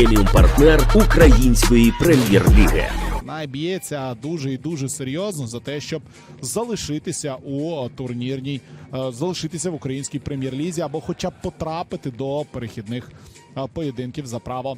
преміум партнер української прем'єр-ліги. Найб'ється дуже і дуже серйозно за те, щоб залишитися у турнірній, е, залишитися в українській прем'єр-лізі або хоча б потрапити до перехідних е, поєдинків за право.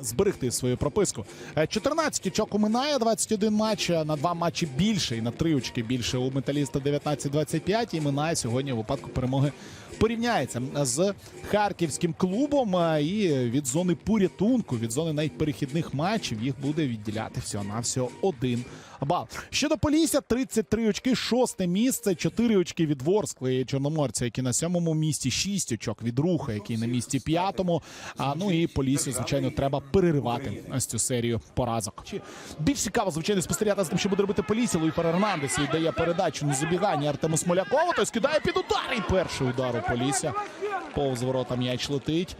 Зберегти свою прописку. Е, 14 очок у минає, 21 матч е, на два матчі більше і на три очки більше у металіста 19-25. І минає сьогодні у випадку перемоги порівняється з харківським клубом. е, І від зони порятунку, від зони найперехідних матчів їх буде відділяти всього на всього один бал. Щодо Полісся, 33 очки, шосте місце, 4 очки від Ворскли і Чорноморця, які на сьомому місці, 6 очок від Руха, який на місці п'ятому. А ну і Поліссю, звичайно, треба переривати ось цю серію поразок. Більш цікаво, звичайно, спостерігати за тим, що буде робити Полісся. Луї Фернандес віддає передачу на забігання Артему Смолякову. Той скидає під удар. І перший удар у Полісся. Повз ворота м'яч летить.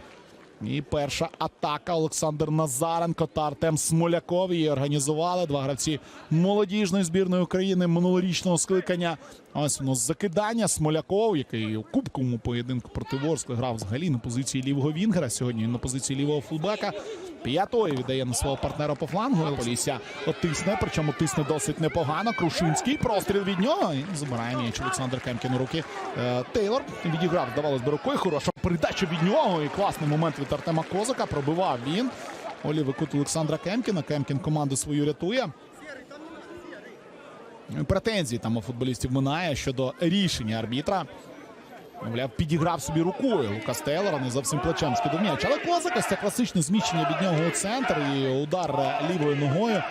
І перша атака Олександр Назаренко та Артем Смоляков її організували. Два гравці молодіжної збірної України минулорічного скликання. Ось воно закидання. Смоляков, який у кубковому поєдинку проти Ворскли грав взагалі на позиції лівого вінгера. Сьогодні він на позиції лівого фулбека. П'ятої віддає на свого партнера по флангу. Полісся тисне, причому тисне досить непогано. Крушинський простріл від нього. І забирає м'яч Олександр Кемкін у руки. Е, Тейлор відіграв, здавалось би, рукою. Хороша передача від нього. І класний момент від Артема Козака. Пробивав він. Олі викут Олександра Кемкіна. Кемкін команду свою рятує. Претензії там у футболістів минає щодо рішення арбітра. Мовляв, підіграв собі рукою Лукас Тейлора, не зовсім плечем скидав м'яч. Але Козак, це класичне зміщення від нього у центр і удар лівою ногою.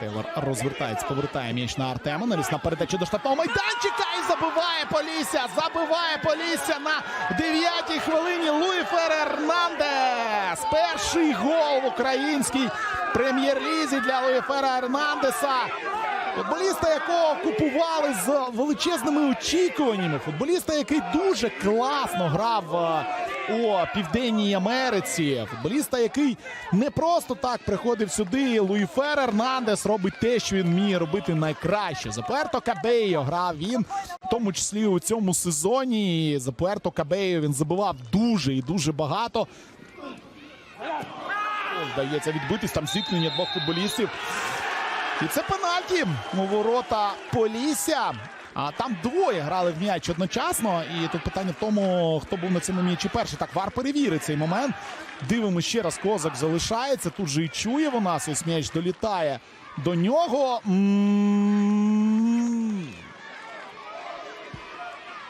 Тейлор розвертається, повертає м'яч на Артема. Навісна передача до штатного майданчика і забиває Полісся. Забиває Полісся на дев'ятій хвилині Луї Фернандес. Перший гол в українській прем'єр-лізі для Луї Фернандеса. Футболіста, якого купували з величезними очікуваннями. Футболіста, який дуже класно грав е, у Південній Америці. Футболіста, який не просто так приходив сюди. Луї Ернандес робить те, що він вміє робити найкраще. За Пуерто Кабейо грав він, в тому числі у цьому сезоні. І За Пуерто Кабейо він забивав дуже і дуже багато. Вдається відбитись там зіткнення двох футболістів. І це пенальті у ворота Полісся. А там двоє грали в м'яч одночасно. І тут питання в тому, хто був на цьому м'ячі перший. Так, вар перевірить цей момент. Дивимося ще раз. Козак залишається. Тут же і чує вона. Ось м'яч долітає до нього.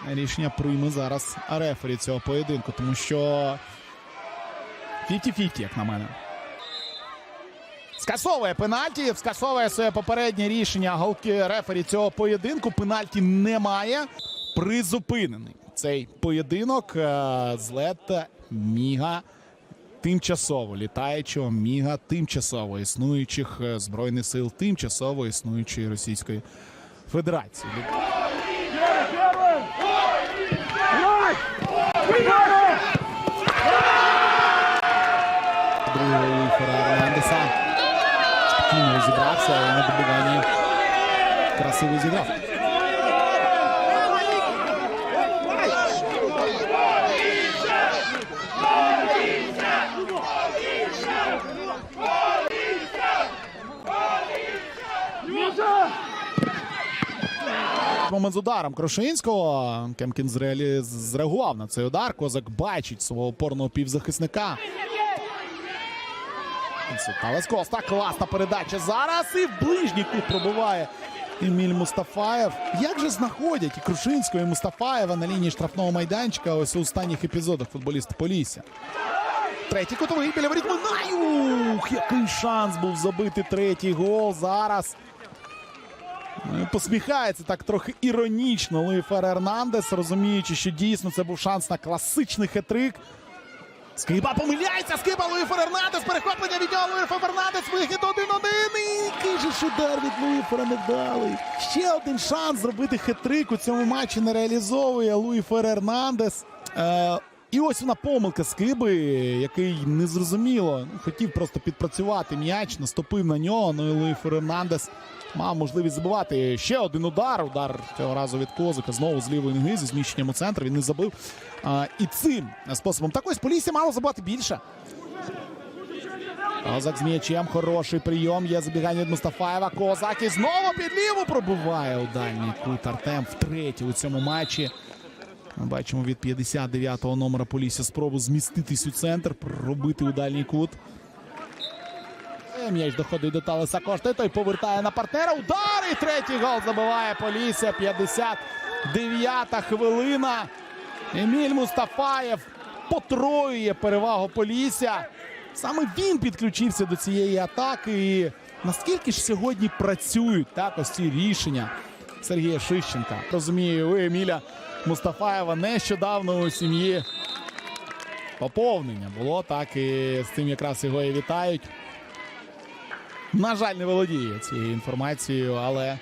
Рішення прийме зараз рефері цього поєдинку, тому що 50-50, як на мене. Скасовує пенальті, скасовує своє попереднє рішення голки рефері цього поєдинку. Пенальті немає. Призупинений цей поєдинок. Е, Злет Міга тимчасово літаючого Міга тимчасово існуючих е, збройних сил, тимчасово існуючої Російської Федерації. Другий Фернандеса спокійно розібрався і на добиванні красиво зіграв. Момент з ударом Крошинського. Кемкін зреагував на цей удар. Козак бачить свого опорного півзахисника. Талес Коста. Класна передача зараз. І в ближній кут пробиває Еміль Мустафаєв. Як же знаходять і Крушинського, і Мустафаєва на лінії штрафного майданчика ось у останніх епізодах футболіста Полісся. Третій кутовий біля воріт Минаю! Ух, Який шанс був забити третій гол зараз. Ну, Посміхається так трохи іронічно Луї Фер Ернандес, розуміючи, що дійсно це був шанс на класичний хетрик. Скиба помиляється, скиба Луї Фернандес, перехоплення від нього Луї Фернандес, вихід 1-1. І ж удар від Луї Фернандали. Ще один шанс зробити хитрик у цьому матчі не реалізовує Луї Фернандес. І ось вона помилка Скиби, який незрозуміло хотів просто підпрацювати м'яч, наступив на нього. Ну і Луї Фернандес мав можливість забивати ще один удар. Удар цього разу від Козика. Знову з лівої ноги зі зміщенням у центр. Він не забив. А, і цим способом. Так ось Полісся мало забивати більше. Козак з м'ячем. Хороший прийом. Є забігання від Мустафаєва. Козак і знову під ліву пробиває у дальній кут Артем втретє у цьому матчі. Бачимо від 59-го номера Полісся спробу зміститись у центр, пробити у дальній кут. Е, М'яч доходить до Талеса Кошти. Той повертає на партнера. Удар і третій гол забиває Полісся. 59-та хвилина. Еміль Мустафаєв потроює перевагу Полісся. Саме він підключився до цієї атаки. І наскільки ж сьогодні працюють так ось ці рішення Сергія Шищенка? Розумію, Еміля Мустафаєва нещодавно у сім'ї поповнення було так і з цим якраз його і вітають. На жаль, не володіє цією інформацією, але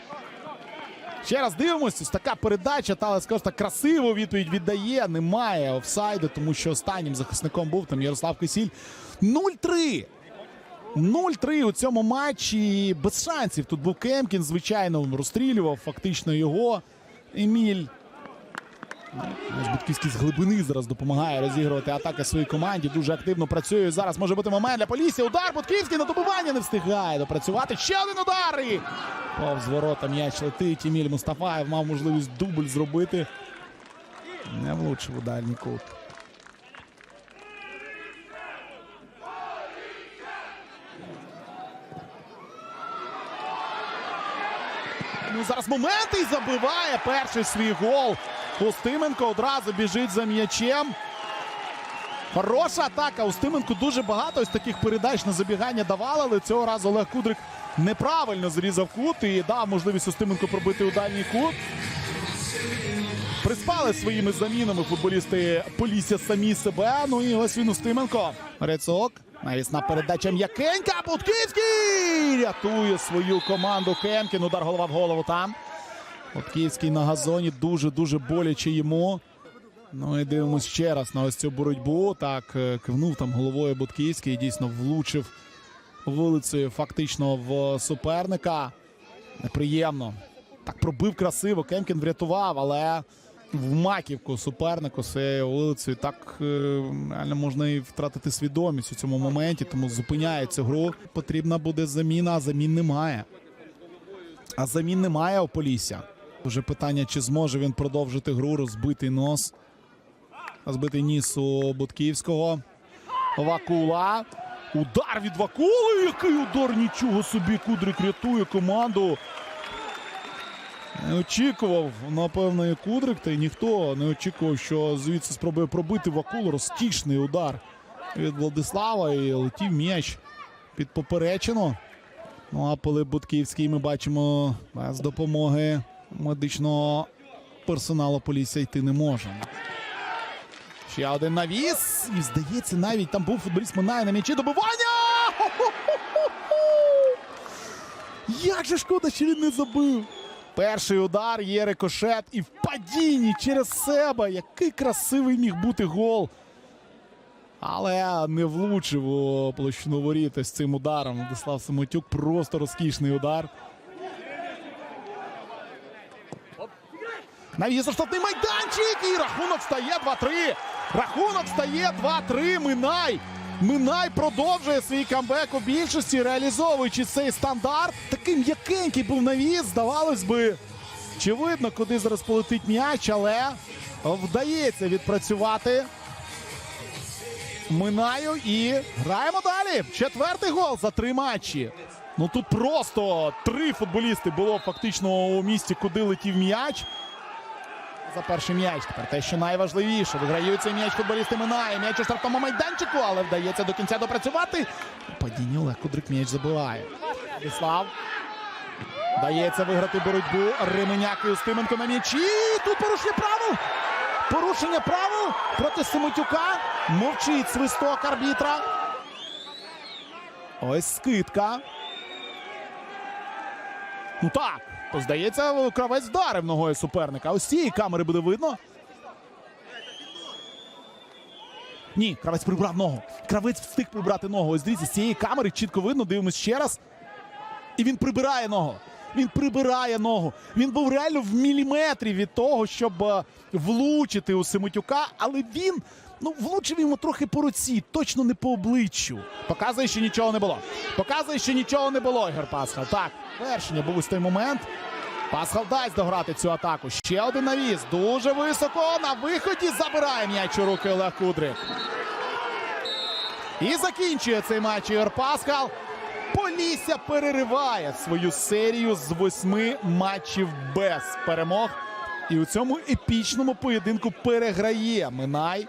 ще раз дивимося. Така передача. Талес Коста красиво відповідь віддає. Немає офсайду, тому що останнім захисником був там Ярослав Кисіль. 0-3. 0-3 у цьому матчі. Без шансів. Тут був Кемкін, звичайно, розстрілював фактично його. Еміль. Наш Будківський з глибини зараз допомагає розігрувати атаки своїй команді. Дуже активно працює. Зараз може бути момент для Полісся. Удар Будківський на добивання не встигає допрацювати. Ще один удар. І повз ворота м'яч летить. Еміль Мустафаєв мав можливість дубль зробити. Не влучив у дальній кут. Ну, зараз момент і забиває перший свій гол. Устименко одразу біжить за м'ячем. Хороша атака. Устименко дуже багато ось таких передач на забігання давали, але цього разу Олег Кудрик неправильно зрізав кут і дав можливість Устименко пробити у дальній кут. Приспали своїми замінами футболісти Полісся самі себе. Ну і ось він Устименко. Рецок. Навісна передача м'якенька. Будківський рятує свою команду. Кемкін. Удар голова в голову там. Будківський на газоні. Дуже-дуже боляче йому. Ну і дивимось ще раз на ось цю боротьбу. Так, е, кивнув там головою Будківський і дійсно влучив вулицею фактично в суперника. Неприємно. Так пробив красиво. Кемкін врятував, але в маківку супернику своєю вулицею так е, реально можна і втратити свідомість у цьому моменті, тому зупиняє цю гру. Потрібна буде заміна, а замін немає. А замін немає у Полісся. Вже питання, чи зможе він продовжити гру, розбитий нос. Розбитий ніс у Будківського. Вакула. Удар від Вакули. Який удар нічого собі. Кудрик рятує команду. Не очікував, напевно, і Кудрик, та й ніхто не очікував, що звідси спробує пробити Вакулу. Розтішний удар від Владислава і летів м'яч під поперечину. Ну а Пилип Будківський ми бачимо без допомоги медичного персоналу Полісся йти не може. Ще один навіс. І здається, навіть там був футболіст Минає на м'ячі добивання. Як же шкода, що він не забив. Перший удар є рикошет і в падінні через себе. Який красивий міг бути гол. Але не влучив у площину воріта з цим ударом. Владислав Самотюк просто розкішний удар. Навіс у майданчик і рахунок стає 2-3. Рахунок стає 2-3. Минай. Минай продовжує свій камбек у більшості, реалізовуючи цей стандарт. Такий м'якенький був навіс. Здавалось би, чи видно, куди зараз полетить м'яч, але вдається відпрацювати. Минаю і граємо далі. Четвертий гол за три матчі. Ну тут просто три футболісти було фактично у місці, куди летів м'яч. За перший м'яч. Тепер те, що найважливіше. Виграють цей м'яч футболісти Минає. М'яч у штрафному майданчику, але вдається до кінця допрацювати. Падіння Олег Кудрик м'яч забиває. Владислав. Вдається виграти боротьбу. Ременяк і Устименко на м'ячі. Тут порушення правил. Порушення правил проти Семетюка. Мовчить свисток арбітра. Ось скидка. Ну так. Здається, кравець вдарив ногою суперника. Ось цієї камери буде видно. Ні, кравець прибрав ногу. Кравець встиг прибрати ногу. Ось дивіться, з цієї камери чітко видно, дивимось ще раз. І він прибирає ногу. Він прибирає ногу. Він був реально в міліметрі від того, щоб е, влучити у Семетюка, але він Ну, влучив йому трохи по руці, точно не по обличчю. Показує, що нічого не було. Показує, що нічого не було, Ігор Пасхал. Так, вершення був ось той момент. Пасхал дасть дограти цю атаку. Ще один навіс. Дуже високо. На виході забирає м'яч у руки Олег Кудрик. І закінчує цей матч Ігор Пасхал. Полісся перериває свою серію з восьми матчів без перемог. І у цьому епічному поєдинку переграє Минай